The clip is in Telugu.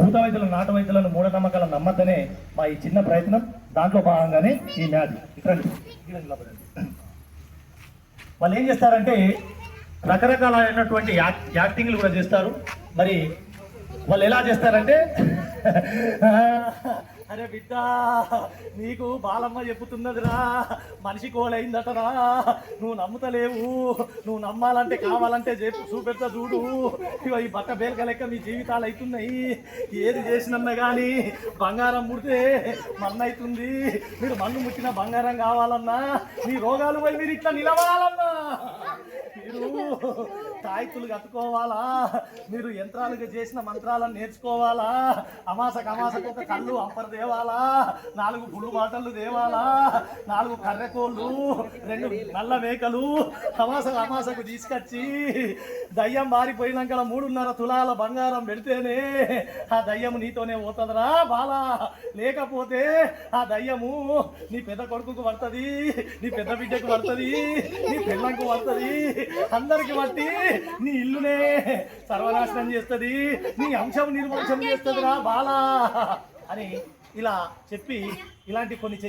భూత వైద్యులను నాటు వైద్యులను మూఢనమ్మకాలను నమ్మద్దనే మా ఈ చిన్న ప్రయత్నం. దాంట్లో భాగంగానే ఈ మ్యాచ్. ఇక్కడ వాళ్ళు ఏం చేస్తారంటే రకరకాలైనటువంటి యాక్ యాక్టింగ్లు కూడా చేస్తారు. మరి వాళ్ళు ఎలా చేస్తారంటే అరే బిడ్డ నీకు బాలమ్మ చెప్పుతున్నదిరా మనిషి కోలైందటరా. నువ్వు నమ్ముతలేవు. నువ్వు నమ్మాలంటే కావాలంటే చెప్పు చూపెడతా చూడు. ఇగో ఈ బట్ట బేలక లెక్క మీ జీవితాలు అవుతున్నాయి ఏది చేసినన్నా కానీ బంగారం ముడితే మన్ను అవుతుంది మీరు మన్ను ముట్టిన బంగారం కావాలన్నా మీ రోగాలు పోయి మీరు ఇట్లా నిలవాలన్నా. మీరు తాయితులు కట్టుకోవాలా? మీరు యంత్రాలుగా చేసిన మంత్రాలను నేర్చుకోవాలా? అమాసక అమాసకు ఒక కళ్ళు అంపర దేవాలా నాలుగు పులు మాటలు దేవాలా నాలుగు కర్రెకోళ్ళు రెండు నల్ల మేకలు అమాసక అమాసకు తీసుకొచ్చి దయ్యం మారిపోయినాక మూడున్నర తులాల బంగారం పెడితేనే ఆ దయ్యం నీతోనే పోతుందిరా బాలా? లేకపోతే ఆ దయ్యము నీ పెద్ద కొడుకుకు పడుతుంది నీ పెద్ద బిడ్డకు పడుతుంది నీ పిల్లకు పడుతుంది అందరికి బట్టి నీ ఇల్లునే సర్వనాశనం చేస్తుంది నీ అంశం నిర్వంశం చేస్తుందిరా బాలా అని ఇలా చెప్పి ఇలాంటి కొన్ని చెయ్య